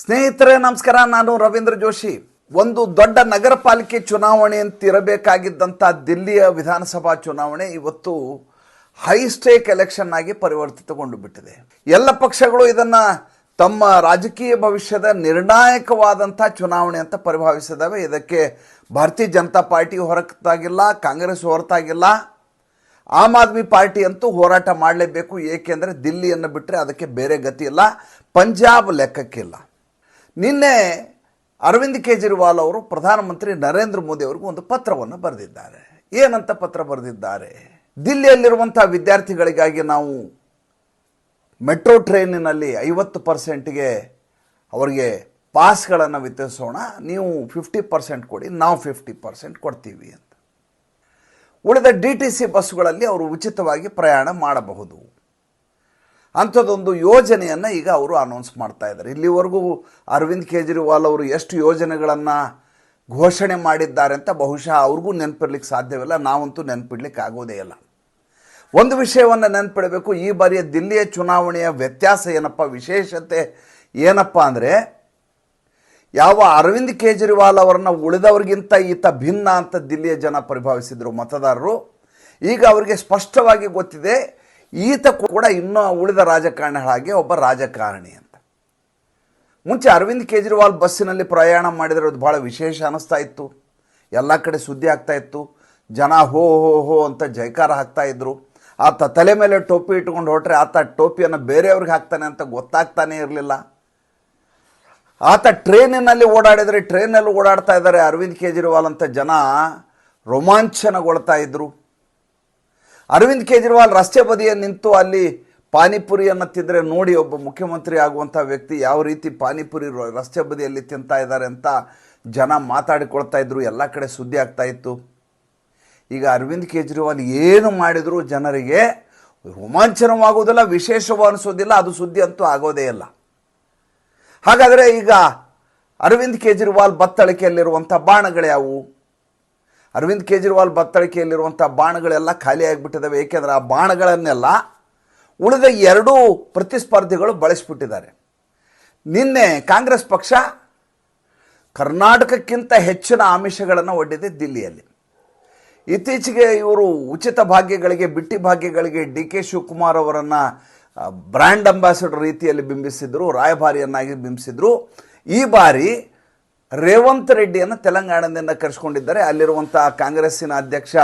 ಸ್ನೇಹಿತರೆ, ನಮಸ್ಕಾರ. ನಾನು ರವೀಂದ್ರ ಜೋಶಿ. ಒಂದು ದೊಡ್ಡ ನಗರ ಪಾಲಿಕೆ ಚುನಾವಣೆ ಅಂತಿರಬೇಕಾಗಿದ್ದಂಥ ದಿಲ್ಲಿಯ ವಿಧಾನಸಭಾ ಚುನಾವಣೆ ಇವತ್ತು ಹೈ ಸ್ಟೇಕ್ ಎಲೆಕ್ಷನ್ ಆಗಿ ಪರಿವರ್ತಿತಗೊಂಡು ಬಿಟ್ಟಿದೆ. ಎಲ್ಲ ಪಕ್ಷಗಳು ಇದನ್ನ ತಮ್ಮ ರಾಜಕೀಯ ಭವಿಷ್ಯದ ನಿರ್ಣಾಯಕವಾದಂಥ ಚುನಾವಣೆ ಅಂತ ಪರಿಭಾವಿಸಿದಾವೆ. ಇದಕ್ಕೆ ಭಾರತೀಯ ಜನತಾ ಪಾರ್ಟಿ ಹೊರತಾಗಿಲ್ಲ, ಕಾಂಗ್ರೆಸ್ ಹೊರತಾಗಿಲ್ಲ. ಆಮ್ ಆದ್ಮಿ ಪಾರ್ಟಿ ಅಂತೂ ಹೋರಾಟ ಮಾಡಲೇಬೇಕು, ಏಕೆಂದರೆ ದಿಲ್ಲಿಯನ್ನು ಬಿಟ್ಟರೆ ಅದಕ್ಕೆ ಬೇರೆ ಗತಿ ಇಲ್ಲ. ಪಂಜಾಬ್ ಲೆಕ್ಕಕ್ಕಿಲ್ಲ. ನಿನ್ನೆ ಅರವಿಂದ್ ಕೇಜ್ರಿವಾಲ್ ಅವರು ಪ್ರಧಾನಮಂತ್ರಿ ನರೇಂದ್ರ ಮೋದಿ ಅವರಿಗೂ ಒಂದು ಪತ್ರವನ್ನು ಬರೆದಿದ್ದಾರೆ. ಏನಂತ ಪತ್ರ ಬರೆದಿದ್ದಾರೆ? ದಿಲ್ಲಿಯಲ್ಲಿರುವಂಥ ವಿದ್ಯಾರ್ಥಿಗಳಿಗಾಗಿ ನಾವು ಮೆಟ್ರೋ ಟ್ರೈನಿನಲ್ಲಿ ಐವತ್ತು ಪರ್ಸೆಂಟ್ಗೆ ಅವರಿಗೆ ಪಾಸ್ಗಳನ್ನು ವಿತರಿಸೋಣ. ನೀವು ಫಿಫ್ಟಿ ಪರ್ಸೆಂಟ್ ಕೊಡಿ, ನಾವು ಫಿಫ್ಟಿ ಪರ್ಸೆಂಟ್ ಕೊಡ್ತೀವಿ ಅಂತ. ಉಳಿದ ಡಿ ಟಿ ಸಿ ಬಸ್ಸುಗಳಲ್ಲಿ ಅವರು ಉಚಿತವಾಗಿ ಪ್ರಯಾಣ ಮಾಡಬಹುದು. ಅಂಥದ್ದೊಂದು ಯೋಜನೆಯನ್ನು ಈಗ ಅವರು ಅನೌನ್ಸ್ ಮಾಡ್ತಾ ಇದ್ದಾರೆ. ಇಲ್ಲಿವರೆಗೂ ಅರವಿಂದ್ ಕೇಜ್ರಿವಾಲ್ ಅವರು ಎಷ್ಟು ಯೋಜನೆಗಳನ್ನು ಘೋಷಣೆ ಮಾಡಿದ್ದಾರೆ ಅಂತ ಬಹುಶಃ ಅವ್ರಿಗೂ ನೆನಪಿರ್ಲಿಕ್ಕೆ ಸಾಧ್ಯವಿಲ್ಲ. ನಾವಂತೂ ನೆನಪಿಡ್ಲಿಕ್ಕೆ ಆಗೋದೇ ಇಲ್ಲ. ಒಂದು ವಿಷಯವನ್ನು ನೆನಪಿಡಬೇಕು. ಈ ಬಾರಿಯ ದಿಲ್ಲಿಯ ಚುನಾವಣೆಯ ವ್ಯತ್ಯಾಸ ಏನಪ್ಪ? ವಿಶೇಷತೆ ಏನಪ್ಪ ಅಂದರೆ, ಯಾವ ಅರವಿಂದ್ ಕೇಜ್ರಿವಾಲ್ ಅವರನ್ನು ಉಳಿದವರಿಗಿಂತ ಈತ ಭಿನ್ನ ಅಂತ ದಿಲ್ಲಿಯ ಜನ ಪರಿಭಾವಿಸಿದರು ಮತದಾರರು. ಈಗ ಅವರಿಗೆ ಸ್ಪಷ್ಟವಾಗಿ ಗೊತ್ತಿದೆ ಈತ ಕೂಡ ಇನ್ನೂ ಉಳಿದ ರಾಜಕಾರಣಿಗಳಾಗಿ ಒಬ್ಬ ರಾಜಕಾರಣಿ ಅಂತ. ಮುಂಚೆ ಅರವಿಂದ್ ಕೇಜ್ರಿವಾಲ್ ಬಸ್ಸಿನಲ್ಲಿ ಪ್ರಯಾಣ ಮಾಡಿದಿರೋದು ಭಾಳ ವಿಶೇಷ ಅನ್ನಿಸ್ತಾ ಇತ್ತು. ಎಲ್ಲ ಕಡೆ ಸುದ್ದಿ ಆಗ್ತಾ ಇತ್ತು. ಜನ ಹೋ ಹೋ ಹೋ ಅಂತ ಜೈಕಾರ ಹಾಕ್ತಾ ಇದ್ರು. ಆತ ತಲೆ ಮೇಲೆ ಟೋಪಿ ಇಟ್ಕೊಂಡು ಹೊರಟ್ರೆ ಆತ ಟೋಪಿಯನ್ನು ಬೇರೆಯವ್ರಿಗೆ ಹಾಕ್ತಾನೆ ಅಂತ ಗೊತ್ತಾಗ್ತಾನೆ ಇರಲಿಲ್ಲ. ಆತ ಟ್ರೈನಿನಲ್ಲಿ ಓಡಾಡಿದರೆ ಟ್ರೈನಲ್ಲಿ ಓಡಾಡ್ತಾ ಇದ್ದಾರೆ ಅರವಿಂದ್ ಕೇಜ್ರಿವಾಲ್ ಅಂತ ಜನ ರೋಮಾಂಚನಗೊಳ್ತಾ ಇದ್ರು. ಅರವಿಂದ್ ಕೇಜ್ರಿವಾಲ್ ರಸ್ತೆ ಬದಿಯಲ್ಲಿ ನಿಂತು ಅಲ್ಲಿ ಪಾನಿಪುರಿಯನ್ನು ತಿಂದರೆ ನೋಡಿ ಒಬ್ಬ ಮುಖ್ಯಮಂತ್ರಿ ಆಗುವಂಥ ವ್ಯಕ್ತಿ ಯಾವ ರೀತಿ ಪಾನಿಪುರಿ ರಸ್ತೆ ಬದಿಯಲ್ಲಿ ತಿಂತಾ ಇದ್ದಾರೆ ಅಂತ ಜನ ಮಾತಾಡಿಕೊಳ್ತಾ ಇದ್ರು, ಎಲ್ಲ ಕಡೆ ಸುದ್ದಿ ಆಗ್ತಾ ಇತ್ತು. ಈಗ ಅರವಿಂದ್ ಕೇಜ್ರಿವಾಲ್ ಏನು ಮಾಡಿದರೂ ಜನರಿಗೆ ರೋಮಾಂಚನವಾಗುವುದಿಲ್ಲ, ವಿಶೇಷವೂ ಅನಿಸೋದಿಲ್ಲ ಅದು ಸುದ್ದಿ ಅಂತೂ ಆಗೋದೇ ಇಲ್ಲ. ಹಾಗಾದರೆ ಈಗ ಅರವಿಂದ್ ಕೇಜ್ರಿವಾಲ್ ಬತ್ತಳಿಕೆಯಲ್ಲಿರುವಂಥ ಬಾಣಗಳ್ಯಾವು ಅರವಿಂದ್ ಕೇಜ್ರಿವಾಲ್ ಬತ್ತಳಿಕೆಯಲ್ಲಿರುವಂಥ ಬಾಣಗಳೆಲ್ಲ ಖಾಲಿ ಆಗಿಬಿಟ್ಟಿದ್ದಾವೆ. ಏಕೆಂದರೆ ಆ ಬಾಣಗಳನ್ನೆಲ್ಲ ಉಳಿದ ಎರಡೂ ಪ್ರತಿಸ್ಪರ್ಧಿಗಳು ಬಳಸಿಬಿಟ್ಟಿದ್ದಾರೆ. ನಿನ್ನೆ ಕಾಂಗ್ರೆಸ್ ಪಕ್ಷ ಕರ್ನಾಟಕಕ್ಕಿಂತ ಹೆಚ್ಚಿನ ಆಮಿಷಗಳನ್ನು ಒಡ್ಡಿದೆ ದಿಲ್ಲಿಯಲ್ಲಿ. ಇತ್ತೀಚೆಗೆ ಇವರು ಉಚಿತ ಭಾಗ್ಯಗಳಿಗೆ, ಬಿಟ್ಟಿ ಭಾಗ್ಯಗಳಿಗೆ ಡಿ ಕೆ ಶಿವಕುಮಾರ್ ಅವರನ್ನು ಬ್ರ್ಯಾಂಡ್ ಅಂಬಾಸಿಡರ್ ರೀತಿಯಲ್ಲಿ ಬಿಂಬಿಸಿದ್ರು, ರಾಯಭಾರಿಯನ್ನಾಗಿ ಬಿಂಬಿಸಿದ್ರು. ಈ ಬಾರಿ ರೇವಂತ್ ರೆಡ್ಡಿಯನ್ನು ತೆಲಂಗಾಣದಿಂದ ಕರೆಸ್ಕೊಂಡಿದ್ದಾರೆ. ಅಲ್ಲಿರುವಂಥ ಕಾಂಗ್ರೆಸ್ಸಿನ ಅಧ್ಯಕ್ಷ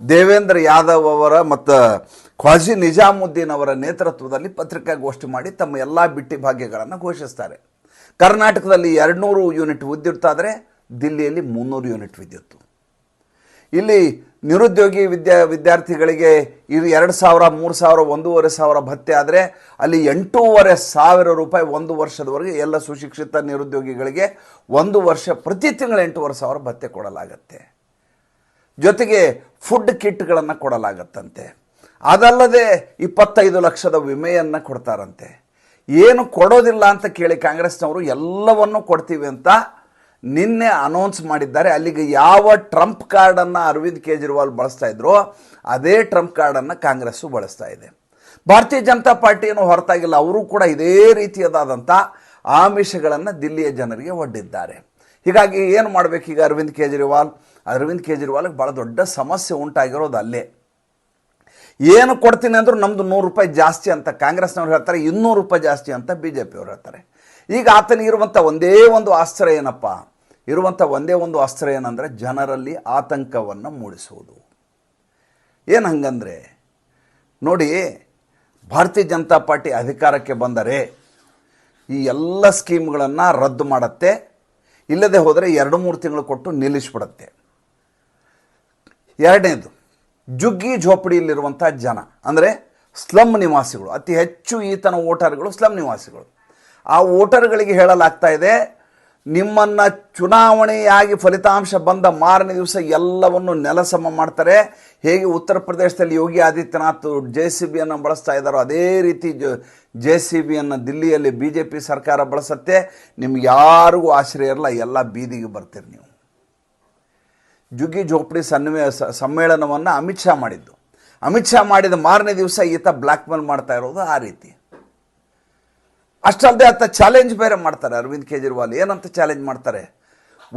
ದೇವೇಂದ್ರ ಯಾದವ್ ಅವರ ಮತ್ತು ಖ್ವಾಜಿ ನಿಜಾಮುದ್ದೀನ್ ಅವರ ನೇತೃತ್ವದಲ್ಲಿ ಪತ್ರಿಕಾಗೋಷ್ಠಿ ಮಾಡಿ ತಮ್ಮ ಎಲ್ಲ ಬಿಟ್ಟಿ ಭಾಗ್ಯಗಳನ್ನು ಘೋಷಿಸ್ತಾರೆ. ಕರ್ನಾಟಕದಲ್ಲಿ ಎರಡುನೂರು ಯೂನಿಟ್ ವಿದ್ಯುತ್ ಆದರೆ ದಿಲ್ಲಿಯಲ್ಲಿ ಮುನ್ನೂರು ಯೂನಿಟ್ ವಿದ್ಯುತ್ತು. ಇಲ್ಲಿ ನಿರುದ್ಯೋಗಿ ವಿದ್ಯಾ, ವಿದ್ಯಾರ್ಥಿಗಳಿಗೆ ಇದು ಎರಡು ಸಾವಿರ, ಮೂರು ಸಾವಿರ, ಒಂದೂವರೆ ಸಾವಿರ ಭತ್ಯೆ ಆದರೆ ಅಲ್ಲಿ ಎಂಟೂವರೆ ಸಾವಿರ ರೂಪಾಯಿ ಒಂದು ವರ್ಷದವರೆಗೆ ಎಲ್ಲ ಸುಶಿಕ್ಷಿತ ನಿರುದ್ಯೋಗಿಗಳಿಗೆ ಒಂದು ವರ್ಷ, ಪ್ರತಿ ತಿಂಗಳು ಎಂಟೂವರೆ ಸಾವಿರ ಭತ್ಯೆ ಕೊಡಲಾಗತ್ತೆ. ಜೊತೆಗೆ ಫುಡ್ ಕಿಟ್ಗಳನ್ನು ಕೊಡಲಾಗತ್ತಂತೆ. ಅದಲ್ಲದೆ ಇಪ್ಪತ್ತೈದು ಲಕ್ಷದ ವಿಮೆಯನ್ನು ಕೊಡ್ತಾರಂತೆ. ಏನು ಕೊಡೋದಿಲ್ಲ ಅಂತ ಕೇಳಿ ಕಾಂಗ್ರೆಸ್ನವರು ಎಲ್ಲವನ್ನೂ ಕೊಡ್ತೀವಿ ಅಂತ ನಿನ್ನೆ ಅನೌನ್ಸ್ ಮಾಡಿದ್ದಾರೆ. ಅಲ್ಲಿಗೆ ಯಾವ ಟ್ರಂಪ್ ಕಾರ್ಡನ್ನು ಅರವಿಂದ್ ಕೇಜ್ರಿವಾಲ್ ಬಳಸ್ತಾ ಇದ್ರೋ, ಅದೇ ಟ್ರಂಪ್ ಕಾರ್ಡನ್ನು ಕಾಂಗ್ರೆಸ್ಸು ಬಳಸ್ತಾ ಇದೆ. ಭಾರತೀಯ ಜನತಾ ಪಾರ್ಟಿಯನ್ನು ಹೊರತಾಗಿಲ್ಲ, ಅವರು ಕೂಡ ಇದೇ ರೀತಿಯದಾದಂಥ ಆಮಿಷಗಳನ್ನು ದಿಲ್ಲಿಯ ಜನರಿಗೆ ಒಡ್ಡಿದ್ದಾರೆ. ಹೀಗಾಗಿ ಏನು ಮಾಡಬೇಕು ಈಗ ಅರವಿಂದ್ ಕೇಜ್ರಿವಾಲ್? ಅರವಿಂದ್ ಕೇಜ್ರಿವಾಲ್ಗೆ ಭಾಳ ದೊಡ್ಡ ಸಮಸ್ಯೆ ಉಂಟಾಗಿರೋದು ಅಲ್ಲೇ. ಏನು ಕೊಡ್ತೀನಿ ಅಂದರೂ ನಮ್ಮದು ನೂರು ರೂಪಾಯಿ ಜಾಸ್ತಿ ಅಂತ ಕಾಂಗ್ರೆಸ್ನವ್ರು ಹೇಳ್ತಾರೆ, ಇನ್ನೂರು ರೂಪಾಯಿ ಜಾಸ್ತಿ ಅಂತ ಬಿ ಜೆ ಪಿಯವ್ರು ಹೇಳ್ತಾರೆ. ಈಗ ಆತನಿಗಿರುವಂಥ ಒಂದೇ ಒಂದು ಆಶ್ರಯ ಏನಪ್ಪ? ಇರುವಂಥ ಒಂದೇ ಒಂದು ಆಶ್ಚರ್ಯ ಏನಂದರೆ ಜನರಲ್ಲಿ ಆತಂಕವನ್ನು ಮೂಡಿಸುವುದು. ಏನು ಹಂಗಂದರೆ, ನೋಡಿ, ಭಾರತೀಯ ಜನತಾ ಪಾರ್ಟಿ ಅಧಿಕಾರಕ್ಕೆ ಬಂದರೆ ಈ ಎಲ್ಲ ಸ್ಕೀಮ್ಗಳನ್ನು ರದ್ದು ಮಾಡುತ್ತೆ, ಇಲ್ಲದೆ ಹೋದರೆ ಎರಡು ಮೂರು ತಿಂಗಳು ಕೊಟ್ಟು ನಿಲ್ಲಿಸ್ಬಿಡುತ್ತೆ. ಎರಡನೇದು, ಜುಗ್ಗಿ ಝೋಪಡಿಯಲ್ಲಿರುವಂಥ ಜನ, ಅಂದರೆ ಸ್ಲಮ್ ನಿವಾಸಿಗಳು, ಅತಿ ಹೆಚ್ಚು ಈತನ ವೋಟರ್ಗಳು ಸ್ಲಮ್ ನಿವಾಸಿಗಳು. ಆ ವೋಟರ್ಗಳಿಗೆ ಹೇಳಲಾಗ್ತಾ ಇದೆ, ನಿಮ್ಮನ್ನು ಚುನಾವಣೆಯಾಗಿ ಫಲಿತಾಂಶ ಬಂದ ಮಾರನೇ ದಿವಸ ಎಲ್ಲವನ್ನು ನೆಲಸಮ ಮಾಡ್ತಾರೆ. ಹೇಗೆ ಉತ್ತರ ಪ್ರದೇಶದಲ್ಲಿ ಯೋಗಿ ಆದಿತ್ಯನಾಥ್ ಜೆ ಸಿ ಬಿಯನ್ನು ಬಳಸ್ತಾ ಇದ್ದಾರೋ ಅದೇ ರೀತಿ ಜೆ ಸಿ ಬಿಯನ್ನು ದಿಲ್ಲಿಯಲ್ಲಿ ಬಿ ಜೆ ಪಿ ಸರ್ಕಾರ ಬಳಸತ್ತೆ. ನಿಮ್ಗೆ ಯಾರಿಗೂ ಆಶ್ರಯ ಇರಲ್ಲ, ಎಲ್ಲ ಬೀದಿಗೆ ಬರ್ತೀರಿ ನೀವು. ಜುಗ್ಗಿ ಝೋಪಡಿ ಸನ್ನಿವೇ ಸ- ಸಮ್ಮೇಳನವನ್ನು ಅಮಿತ್ ಶಾ ಮಾಡಿದ್ದು. ಅಮಿತ್ ಶಾ ಮಾಡಿದ ಮಾರನೇ ದಿವಸ ಈತ ಬ್ಲ್ಯಾಕ್ ಮೇಲ್ ಮಾಡ್ತಾ ಇರೋದು ಆ ರೀತಿ. ಅಷ್ಟಲ್ಲದೆ ಆತ ಚಾಲೆಂಜ್ ಬೇರೆ ಮಾಡ್ತಾರೆ, ಅರವಿಂದ್ ಕೇಜ್ರಿವಾಲ್. ಏನಂತ ಚಾಲೆಂಜ್ ಮಾಡ್ತಾರೆ?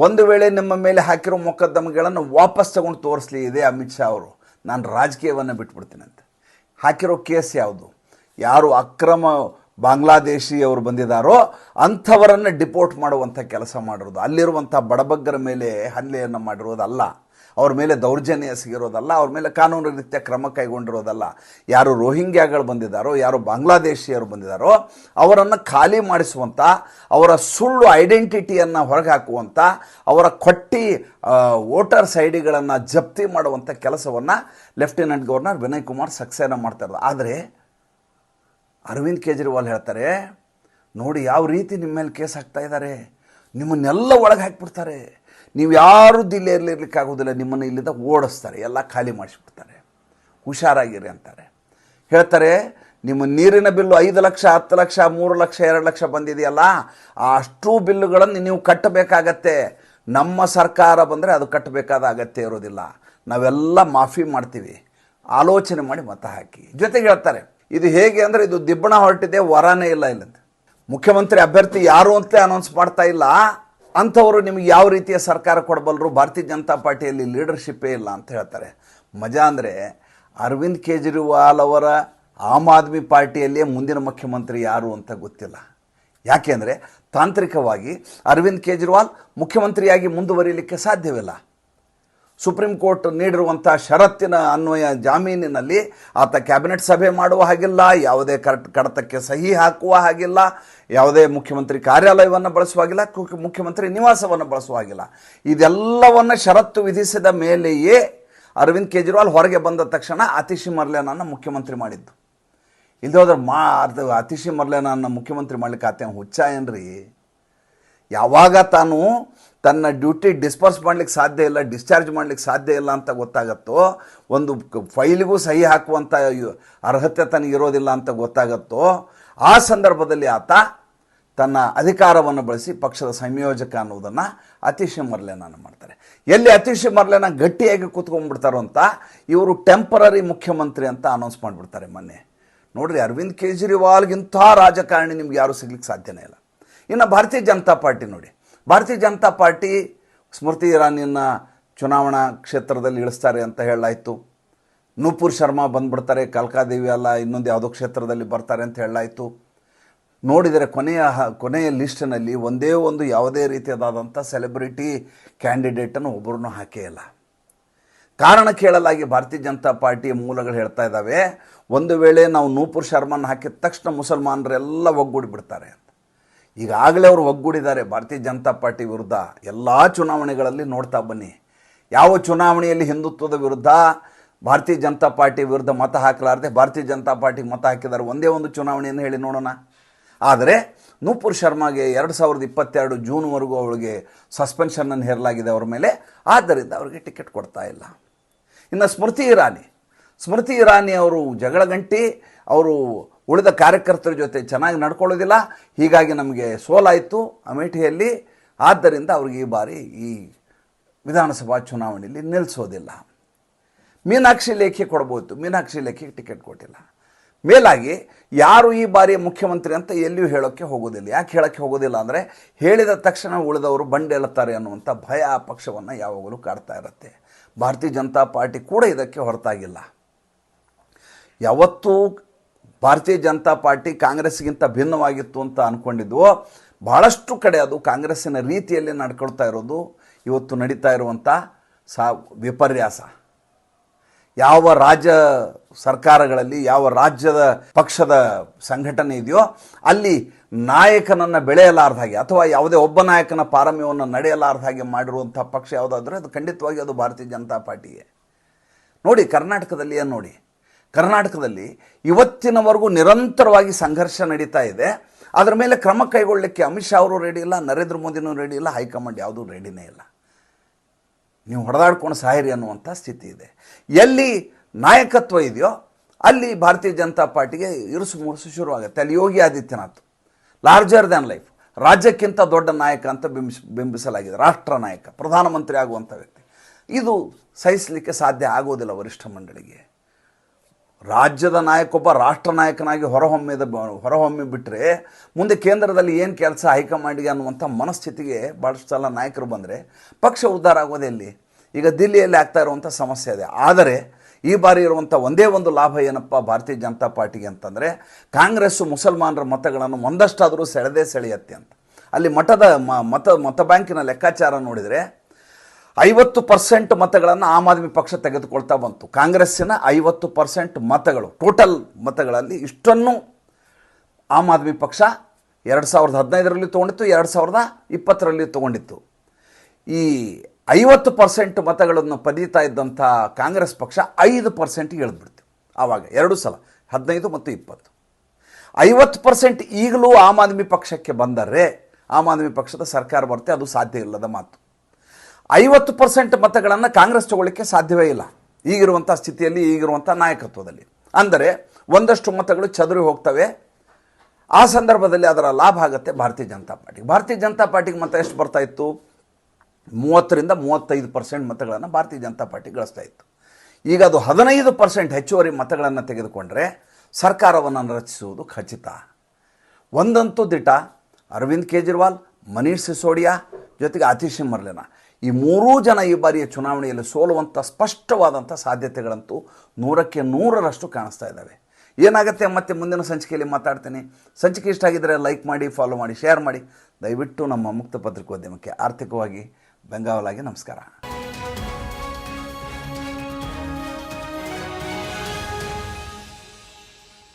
ಒಂದು ವೇಳೆ ನಿಮ್ಮ ಮೇಲೆ ಹಾಕಿರೋ ಮೊಕದ್ದಮೆಗಳನ್ನು ವಾಪಸ್ ತಗೊಂಡು ತೋರಿಸ್ಲಿ, ಇದೆ ಅಮಿತ್ ಶಾ ಅವರು. ನಾನು ರಾಜಕೀಯವನ್ನು ಬಿಟ್ಬಿಡ್ತೀನಿ ಅಂತ ಹಾಕಿರೋ ಕೇಸ್ ಯಾವುದು? ಯಾರು ಅಕ್ರಮ ಬಾಂಗ್ಲಾದೇಶಿಯವರು ಬಂದಿದ್ದಾರೋ ಅಂಥವರನ್ನು ಡಿಪೋರ್ಟ್ ಮಾಡುವಂಥ ಕೆಲಸ ಮಾಡಿರೋದು. ಅಲ್ಲಿರುವಂಥ ಬಡಬಗ್ಗರ ಮೇಲೆ ಹಲ್ಲೆಯನ್ನು ಮಾಡಿರೋದಲ್ಲ. ಅವ್ರ ಮೇಲೆ ದೌರ್ಜನ್ಯ ಸಿಗಿರೋದಲ್ಲ, ಅವ್ರ ಮೇಲೆ ಕಾನೂನು ರೀತಿಯ ಕ್ರಮ ಕೈಗೊಂಡಿರೋದಲ್ಲ, ಯಾರು ರೋಹಿಂಗ್ಯಾಗಳು ಬಂದಿದ್ದಾರೋ, ಯಾರು ಬಾಂಗ್ಲಾದೇಶಿಯರು ಬಂದಿದ್ದಾರೋ, ಅವರನ್ನು ಖಾಲಿ ಮಾಡಿಸುವಂಥ ಅವರ ಸುಳ್ಳು ಐಡೆಂಟಿಟಿಯನ್ನು ಹೊರಗೆ ಹಾಕುವಂಥ ಅವರ ಕೊಟ್ಟಿ ವೋಟರ್ಸ್ ಐ ಜಪ್ತಿ ಮಾಡುವಂಥ ಕೆಲಸವನ್ನು ಲೆಫ್ಟಿನೆಂಟ್ ಗವರ್ನರ್ ವಿನಯ್ ಕುಮಾರ್ ಸಕ್ಸೇನ ಮಾಡ್ತಾ ಇರೋದು. ಆದರೆ ಅರವಿಂದ್ ಕೇಜ್ರಿವಾಲ್ ಹೇಳ್ತಾರೆ, ನೋಡಿ ಯಾವ ರೀತಿ ನಿಮ್ಮ ಮೇಲೆ ಕೇಸ್ ಹಾಕ್ತಾ ಇದ್ದಾರೆ. ನಿಮ್ಮನ್ನೆಲ್ಲ ಒಳಗೆ ಹಾಕಿಬಿಡ್ತಾರೆ. ನೀವು ಯಾರು ದಿಲ್ಲೇ ಇರ್ಲಿಕ್ಕಾಗೋದಿಲ್ಲ ನಿಮ್ಮನ್ನು ಇಲ್ಲಿಂದ ಓಡಿಸ್ತಾರೆ, ಎಲ್ಲ ಖಾಲಿ ಮಾಡಿಸ್ಬಿಡ್ತಾರೆ. ಹುಷಾರಾಗಿರಿ ಅಂತಾರೆ. ಹೇಳ್ತಾರೆ, ನಿಮ್ಮ ನೀರಿನ ಬಿಲ್ಲು ಐದು ಲಕ್ಷ, ಹತ್ತು ಲಕ್ಷ, ಮೂರು ಲಕ್ಷ, ಎರಡು ಲಕ್ಷ ಬಂದಿದೆಯಲ್ಲ ಆ ಅಷ್ಟು ಬಿಲ್ಲುಗಳನ್ನು ನೀವು ಕಟ್ಟಬೇಕಾಗತ್ತೆ. ನಮ್ಮ ಸರ್ಕಾರ ಬಂದರೆ ಅದು ಕಟ್ಟಬೇಕಾದ ಅಗತ್ಯ ಇರೋದಿಲ್ಲ. ನಾವೆಲ್ಲ ಮಾಫಿ ಮಾಡ್ತೀವಿ. ಆಲೋಚನೆ ಮಾಡಿ ಮತ ಹಾಕಿ. ಜೊತೆಗೆ ಹೇಳ್ತಾರೆ, ಇದು ಹೇಗೆ ಅಂದರೆ, ಇದು ದಿಬ್ಬಣ ಹೊರಟಿದೆ, ವರನೇ ಇಲ್ಲ ಇಲ್ಲಂತ. ಮುಖ್ಯಮಂತ್ರಿ ಅಭ್ಯರ್ಥಿ ಯಾರು ಅಂತ ಅನೌನ್ಸ್ ಮಾಡ್ತಾ ಇಲ್ಲ. ಅಂಥವರು ನಿಮಗೆ ಯಾವ ರೀತಿಯ ಸರ್ಕಾರ ಕೊಡಬಲ್ಲರು ಭಾರತೀಯ ಜನತಾ ಪಾರ್ಟಿಯಲ್ಲಿ ಲೀಡರ್ಶಿಪ್ಪೇ ಇಲ್ಲ ಅಂತ ಹೇಳ್ತಾರೆ. ಮಜಾ ಅಂದರೆ ಅರವಿಂದ್ ಕೇಜ್ರಿವಾಲ್ ಅವರ ಆಮ್ ಆದ್ಮಿ ಪಾರ್ಟಿಯಲ್ಲಿಯೇ ಮುಂದಿನ ಮುಖ್ಯಮಂತ್ರಿ ಯಾರು ಅಂತ ಗೊತ್ತಿಲ್ಲ. ಯಾಕೆಂದರೆ ತಾಂತ್ರಿಕವಾಗಿ ಅರವಿಂದ್ ಕೇಜ್ರಿವಾಲ್ ಮುಖ್ಯಮಂತ್ರಿಯಾಗಿ ಮುಂದುವರಿಯಲಿಕ್ಕೆ ಸಾಧ್ಯವಿಲ್ಲ. ಸುಪ್ರೀಂ ಕೋರ್ಟ್ ನೀಡಿರುವಂಥ ಷರತ್ತಿನ ಅನ್ವಯ ಜಾಮೀನಿನಲ್ಲಿ ಆತ ಕ್ಯಾಬಿನೆಟ್ ಸಭೆ ಮಾಡುವ ಹಾಗಿಲ್ಲ, ಯಾವುದೇ ಕಡತಕ್ಕೆ ಸಹಿ ಹಾಕುವ ಹಾಗಿಲ್ಲ, ಯಾವುದೇ ಮುಖ್ಯಮಂತ್ರಿ ಕಾರ್ಯಾಲಯವನ್ನು ಬಳಸುವ ಹಾಗಿಲ್ಲ ಕು- ಮುಖ್ಯಮಂತ್ರಿ ನಿವಾಸವನ್ನು ಬಳಸುವ ಹಾಗಿಲ್ಲ. ಇದೆಲ್ಲವನ್ನು ಷರತ್ತು ವಿಧಿಸಿದ ಮೇಲೆಯೇ ಅರವಿಂದ್ ಕೇಜ್ರಿವಾಲ್ ಹೊರಗೆ ಬಂದ ತಕ್ಷಣ ಅತಿಶಿ ಮರ್ಲೇನನ್ನು ಮುಖ್ಯಮಂತ್ರಿ ಮಾಡಿದ್ದು. ಇಲ್ಲದೆ ಹೋದ್ರೆ ಮಾ ಅತಿಶಿ ಮರ್ಲೇನನ್ನು ಮುಖ್ಯಮಂತ್ರಿ ಮಾಡ್ಲಿಕ್ಕೆ ಆತ ಹುಚ್ಚ ಏನ್ರಿ? ಯಾವಾಗ ತಾನು ತನ್ನ ಡ್ಯೂಟಿ ಡಿಸ್ಪರ್ಸ್ ಮಾಡಲಿಕ್ಕೆ ಸಾಧ್ಯ ಇಲ್ಲ, ಡಿಸ್ಚಾರ್ಜ್ ಮಾಡಲಿಕ್ಕೆ ಸಾಧ್ಯ ಇಲ್ಲ ಅಂತ ಗೊತ್ತಾಗತ್ತೋ, ಒಂದು ಫೈಲಿಗೂ ಸಹಿ ಹಾಕುವಂಥ ಅರ್ಹತೆ ತನಗೆ ಇರೋದಿಲ್ಲ ಅಂತ ಗೊತ್ತಾಗತ್ತೋ, ಆ ಸಂದರ್ಭದಲ್ಲಿ ಆತ ತನ್ನ ಅಧಿಕಾರವನ್ನು ಬಳಸಿ ಪಕ್ಷದ ಸಂಯೋಜಕ ಅನ್ನೋದನ್ನು ಅತಿಶಯ ಮರಲೇನ ಮಾಡ್ತಾರೆ. ಎಲ್ಲಿ ಅತಿಶಯ ಮರ್ಲೆನ ಗಟ್ಟಿಯಾಗಿ ಕೂತ್ಕೊಂಡ್ಬಿಡ್ತಾರೋ ಅಂತ ಇವರು ಟೆಂಪರರಿ ಮುಖ್ಯಮಂತ್ರಿ ಅಂತ ಅನೌನ್ಸ್ ಮಾಡಿಬಿಡ್ತಾರೆ ಮೊನ್ನೆ. ನೋಡ್ರಿ ಅರವಿಂದ್ ಕೇಜ್ರಿವಾಲ್ಗಿಂಥ ರಾಜಕಾರಣಿ ನಿಮ್ಗೆ ಯಾರೂ ಸಿಗ್ಲಿಕ್ಕೆ ಸಾಧ್ಯನೇ ಇಲ್ಲ. ಇನ್ನು ಭಾರತೀಯ ಜನತಾ ಪಾರ್ಟಿ ನೋಡಿ. ಭಾರತೀಯ ಜನತಾ ಪಾರ್ಟಿ ಸ್ಮೃತಿ ಇರಾನಿಯನ್ನ ಚುನಾವಣಾ ಕ್ಷೇತ್ರದಲ್ಲಿ ಇಳಿಸ್ತಾರೆ ಅಂತ ಹೇಳಲಾಯಿತು. ನೂಪುರ್ ಶರ್ಮಾ ಬಂದ್ಬಿಡ್ತಾರೆ ಕಲ್ಕಾದೇವಿ ಅಲ್ಲ, ಇನ್ನೊಂದು ಯಾವುದೋ ಕ್ಷೇತ್ರದಲ್ಲಿ ಬರ್ತಾರೆ ಅಂತ ಹೇಳಲಾಯಿತು. ನೋಡಿದರೆ ಕೊನೆಯ ಕೊನೆಯ ಲಿಸ್ಟಿನಲ್ಲಿ ಒಂದೇ ಒಂದು ಯಾವುದೇ ರೀತಿಯಾದಂಥ ಸೆಲೆಬ್ರಿಟಿ ಕ್ಯಾಂಡಿಡೇಟನ್ನು ಒಬ್ಬರನ್ನು ಹಾಕೇ ಇಲ್ಲ. ಕಾರಣ ಕೇಳಲಾಗಿ ಭಾರತೀಯ ಜನತಾ ಪಾರ್ಟಿಯ ಮೂಲಗಳು ಹೇಳ್ತಾ ಇದ್ದಾವೆ, ಒಂದು ವೇಳೆ ನಾವು ನೂಪುರ್ ಶರ್ಮನ್ ಹಾಕಿದ ತಕ್ಷಣ ಮುಸಲ್ಮಾನರೆಲ್ಲ ಒಗ್ಗೂಡಿಬಿಡ್ತಾರೆ ಈಗಾಗಲೇ ಅವರು ಒಗ್ಗೂಡಿದ್ದಾರೆ. ಭಾರತೀಯ ಜನತಾ ಪಾರ್ಟಿ ವಿರುದ್ಧ ಎಲ್ಲ ಚುನಾವಣೆಗಳಲ್ಲಿ ನೋಡ್ತಾ ಬನ್ನಿ. ಯಾವ ಚುನಾವಣೆಯಲ್ಲಿ ಹಿಂದುತ್ವದ ವಿರುದ್ಧ ಭಾರತೀಯ ಜನತಾ ಪಾರ್ಟಿ ವಿರುದ್ಧ ಮತ ಹಾಕಲಾರದೆ ಭಾರತೀಯ ಜನತಾ ಪಾರ್ಟಿಗೆ ಮತ ಹಾಕಿದ್ದಾರೆ ಒಂದೇ ಒಂದು ಚುನಾವಣೆಯನ್ನು ಹೇಳಿ ನೋಡೋಣ. ಆದರೆ ನೂಪುರ್ ಶರ್ಮಾಗೆ ಎರಡು ಸಾವಿರದ ಇಪ್ಪತ್ತೆರಡು ಜೂನ್ವರೆಗೂ ಅವಳಿಗೆ ಸಸ್ಪೆನ್ಷನನ್ನು ಹೇರಲಾಗಿದೆ ಅವರ ಮೇಲೆ. ಆದ್ದರಿಂದ ಅವರಿಗೆ ಟಿಕೆಟ್ ಕೊಡ್ತಾ ಇಲ್ಲ. ಇನ್ನು ಸ್ಮೃತಿ ಇರಾನಿ. ಸ್ಮೃತಿ ಇರಾನಿ ಅವರು ಜಗಳ ಗಂಟಿ, ಅವರು ಉಳಿದ ಕಾರ್ಯಕರ್ತರ ಜೊತೆ ಚೆನ್ನಾಗಿ ನಡ್ಕೊಳ್ಳೋದಿಲ್ಲ. ಹೀಗಾಗಿ ನಮಗೆ ಸೋಲಾಯಿತು ಅಮೇಠಿಯಲ್ಲಿ. ಆದ್ದರಿಂದ ಅವ್ರಿಗೆ ಈ ಬಾರಿ ಈ ವಿಧಾನಸಭಾ ಚುನಾವಣೆಯಲ್ಲಿ ನಿಲ್ಲಿಸೋದಿಲ್ಲ ಮೀನಾಕ್ಷಿ ಲೇಖಿ ಕೊಡ್ಬೋದು. ಮೀನಾಕ್ಷಿ ಲೇಖಿಗೆ ಟಿಕೆಟ್ ಕೊಟ್ಟಿಲ್ಲ. ಮೇಲಾಗಿ ಯಾರು ಈ ಬಾರಿ ಮುಖ್ಯಮಂತ್ರಿ ಅಂತ ಎಲ್ಲಿಯೂ ಹೇಳೋಕ್ಕೆ ಹೋಗೋದಿಲ್ಲ. ಯಾಕೆ ಹೇಳೋಕ್ಕೆ ಹೋಗೋದಿಲ್ಲ ಅಂದರೆ ಹೇಳಿದ ತಕ್ಷಣ ಉಳಿದವರು ಬಂಡೇಳುತ್ತಾರೆ ಅನ್ನುವಂಥ ಭಯ ಆ ಪಕ್ಷವನ್ನು ಯಾವಾಗಲೂ ಕಾಡ್ತಾ ಇರುತ್ತೆ. ಭಾರತೀಯ ಜನತಾ ಪಾರ್ಟಿ ಕೂಡ ಇದಕ್ಕೆ ಹೊರತಾಗಿಲ್ಲ. ಯಾವತ್ತೂ ಭಾರತೀಯ ಜನತಾ ಪಾರ್ಟಿ ಕಾಂಗ್ರೆಸ್ಗಿಂತ ಭಿನ್ನವಾಗಿತ್ತು ಅಂತ ಅಂದ್ಕೊಂಡಿದ್ವು ಬಹಳಷ್ಟು ಕಡೆ ಅದು ಕಾಂಗ್ರೆಸ್ಸಿನ ರೀತಿಯಲ್ಲಿ ನಡ್ಕೊಳ್ತಾ ಇರೋದು, ಇವತ್ತು ನಡೀತಾ ಇರುವಂಥ ಸಾ ವಿಪರ್ಯಾಸ. ಯಾವ ರಾಜ್ಯ ಸರ್ಕಾರಗಳಲ್ಲಿ, ಯಾವ ರಾಜ್ಯದ ಪಕ್ಷದ ಸಂಘಟನೆ ಇದೆಯೋ, ಅಲ್ಲಿ ನಾಯಕನನ್ನು ಬೆಳೆಯಲಾರ್ದ ಹಾಗೆ, ಅಥವಾ ಯಾವುದೇ ಒಬ್ಬ ನಾಯಕನ ಪಾರಮ್ಯವನ್ನು ನಡೆಯಲಾರ್ದ ಹಾಗೆ ಮಾಡಿರುವಂಥ ಪಕ್ಷ ಯಾವುದಾದ್ರೂ ಅದು ಖಂಡಿತವಾಗಿ ಅದು ಭಾರತೀಯ ಜನತಾ ಪಾರ್ಟಿಯೇ. ನೋಡಿ, ಕರ್ನಾಟಕದಲ್ಲಿ ಏನು ನೋಡಿ? ಕರ್ನಾಟಕದಲ್ಲಿ ಇವತ್ತಿನವರೆಗೂ ನಿರಂತರವಾಗಿ ಸಂಘರ್ಷ ನಡೀತಾ ಇದೆ. ಅದರ ಮೇಲೆ ಕ್ರಮ ಕೈಗೊಳ್ಳಲಿಕ್ಕೆ ಅಮಿತ್ ಶಾ ಅವರು ರೆಡಿ ಇಲ್ಲ, ನರೇಂದ್ರ ಮೋದಿನೂ ರೆಡಿ ಇಲ್ಲ, ಹೈಕಮಾಂಡ್ ಯಾವುದೂ ರೆಡಿನೇ ಇಲ್ಲ. ನೀವು ಹೊಡೆದಾಡ್ಕೊಂಡು ಸಾಯಿರಿ ಅನ್ನುವಂಥ ಸ್ಥಿತಿ ಇದೆ. ಎಲ್ಲಿ ನಾಯಕತ್ವ ಇದೆಯೋ ಅಲ್ಲಿ ಭಾರತೀಯ ಜನತಾ ಪಾರ್ಟಿಗೆ ಇರುಸು ಮುರುಸು ಶುರುವಾಗುತ್ತೆ. ಅಲ್ಲಿ Yogi Adityanath larger than life ರಾಜ್ಯಕ್ಕಿಂತ ದೊಡ್ಡ ನಾಯಕ ಅಂತ ಬಿಂಬಿಸ್, ಬಿಂಬಿಸಲಾಗಿದೆ. ರಾಷ್ಟ್ರ ನಾಯಕ, ಪ್ರಧಾನಮಂತ್ರಿ ಆಗುವಂಥ ವ್ಯಕ್ತಿ. ಇದು ಸಹಿಸಲಿಕ್ಕೆ ಸಾಧ್ಯ ಆಗೋದಿಲ್ಲ ವರಿಷ್ಠ ಮಂಡಳಿಗೆ. ರಾಜ್ಯದ ನಾಯಕೊಬ್ಬ ರಾಷ್ಟ್ರ ನಾಯಕನಾಗಿ ಹೊರಹೊಮ್ಮಿದ ಹೊರಹೊಮ್ಮಿ ಬಿಟ್ಟರೆ ಮುಂದೆ ಕೇಂದ್ರದಲ್ಲಿ ಏನು ಕೆಲಸ ಹೈಕಮಾಂಡ್ಗೆ ಅನ್ನುವಂಥ ಮನಸ್ಥಿತಿಗೆ ಭಾಳಷ್ಟು ಸಲ ನಾಯಕರು ಬಂದರೆ ಪಕ್ಷ ಉದ್ಧಾರ ಆಗೋದೇ ಇಲ್ಲಿ ಈಗ ದಿಲ್ಲಿಯಲ್ಲಿ ಆಗ್ತಾ ಇರುವಂಥ ಸಮಸ್ಯೆ ಇದೆ. ಆದರೆ ಈ ಬಾರಿ ಇರುವಂಥ ಒಂದೇ ಒಂದು ಲಾಭ ಏನಪ್ಪ ಭಾರತೀಯ ಜನತಾ ಪಾರ್ಟಿಗೆ ಅಂತಂದರೆ ಕಾಂಗ್ರೆಸ್ಸು ಮುಸಲ್ಮಾನರ ಮತಗಳನ್ನು ಒಂದಷ್ಟಾದರೂ ಸೆಳೆದೇ ಸೆಳೆಯತ್ತೆ ಅಂತ. ಅಲ್ಲಿ ಮಠದ ಮತ ಮತ ಬ್ಯಾಂಕಿನ ಲೆಕ್ಕಾಚಾರ ನೋಡಿದರೆ ಐವತ್ತು ಪರ್ಸೆಂಟ್ ಮತಗಳನ್ನು ಆಮ್ ಆದ್ಮಿ ಪಕ್ಷ ತೆಗೆದುಕೊಳ್ತಾ ಬಂತು. ಕಾಂಗ್ರೆಸ್ಸಿನ ಐವತ್ತು ಪರ್ಸೆಂಟ್ ಮತಗಳು, ಟೋಟಲ್ ಮತಗಳಲ್ಲಿ ಇಷ್ಟನ್ನು ಆಮ್ ಆದ್ಮಿ ಪಕ್ಷ ಎರಡು ಸಾವಿರದ ಹದಿನೈದರಲ್ಲಿ ತೊಗೊಂಡಿತ್ತು, ಎರಡು ಸಾವಿರದ ಇಪ್ಪತ್ತರಲ್ಲಿ ತೊಗೊಂಡಿತ್ತು. ಈ ಐವತ್ತು ಪರ್ಸೆಂಟ್ ಮತಗಳನ್ನು ಪದೀತಾ ಇದ್ದಂಥ ಕಾಂಗ್ರೆಸ್ ಪಕ್ಷ ಐದು ಪರ್ಸೆಂಟ್ಗೆ ಇಳಿದ್ಬಿಡ್ತು. ಆವಾಗ ಎರಡು ಸಲ, ಹದಿನೈದು ಮತ್ತು ಇಪ್ಪತ್ತು. ಐವತ್ತು ಪರ್ಸೆಂಟ್ ಈಗಲೂ ಆಮ್ ಆದ್ಮಿ ಪಕ್ಷಕ್ಕೆ ಬಂದರೆ, ಆಮ್ ಆದ್ಮಿ ಪಕ್ಷದ ಸರ್ಕಾರ ಬರುತ್ತೆ, ಅದು ಸಾಧ್ಯ ಇಲ್ಲದ ಮಾತು. ಐವತ್ತು ಪರ್ಸೆಂಟ್ ಮತಗಳನ್ನು ಕಾಂಗ್ರೆಸ್ ತಗೊಳ್ಳಿಕ್ಕೆ ಸಾಧ್ಯವೇ ಇಲ್ಲ. ಈಗಿರುವಂಥ ಸ್ಥಿತಿಯಲ್ಲಿ ಈಗಿರುವಂಥ ನಾಯಕತ್ವದಲ್ಲಿ. ಅಂದರೆ ಒಂದಷ್ಟು ಮತಗಳು ಚದುರಿ ಹೋಗ್ತವೆ. ಆ ಸಂದರ್ಭದಲ್ಲಿ ಅದರ ಲಾಭ ಆಗುತ್ತೆ ಭಾರತೀಯ ಜನತಾ ಪಾರ್ಟಿಗೆ. ಭಾರತೀಯ ಜನತಾ ಪಾರ್ಟಿಗೆ ಮತ ಎಷ್ಟು ಬರ್ತಾ ಇತ್ತು? ಮೂವತ್ತರಿಂದ ಮೂವತ್ತೈದು ಪರ್ಸೆಂಟ್ ಮತಗಳನ್ನು ಭಾರತೀಯ ಜನತಾ ಪಾರ್ಟಿ ಗಳಿಸ್ತಾ ಇತ್ತು. ಈಗ ಅದು ಹದಿನೈದು ಪರ್ಸೆಂಟ್ ಹೆಚ್ಚುವರಿ ಮತಗಳನ್ನು ತೆಗೆದುಕೊಂಡರೆ ಸರ್ಕಾರವನ್ನು ರಚಿಸುವುದು ಖಚಿತ. ಒಂದಂತೂ ದಿಟ ಅರವಿಂದ್ ಕೇಜ್ರಿವಾಲ್, ಮನೀಶ್ ಸಿಸೋಡಿಯಾ, ಜೊತೆಗೆ ಆತಿಶ್ ಮರ್ಲೆನ ಈ ಮೂರೂ ಜನ ಈ ಬಾರಿಯ ಚುನಾವಣೆಯಲ್ಲಿ ಸೋಲುವಂಥ ಸ್ಪಷ್ಟವಾದಂಥ ಸಾಧ್ಯತೆಗಳಂತೂ ನೂರಕ್ಕೆ ನೂರರಷ್ಟು ಕಾಣಿಸ್ತಾ ಇದ್ದಾವೆ. ಏನಾಗುತ್ತೆ? ಮತ್ತೆ ಮುಂದಿನ ಸಂಚಿಕೆಯಲ್ಲಿ ಮಾತಾಡ್ತೀನಿ. ಸಂಚಿಕೆ ಇಷ್ಟ ಆಗಿದ್ದರೆ ಲೈಕ್ ಮಾಡಿ ಫಾಲೋ ಮಾಡಿ ಶೇರ್ ಮಾಡಿ. ದಯವಿಟ್ಟು ನಮ್ಮ ಮುಕ್ತ ಪತ್ರಿಕೋದ್ಯಮಕ್ಕೆ ಆರ್ಥಿಕವಾಗಿ ಬೆಂಗಾವಲಾಗಿ ನಮಸ್ಕಾರ.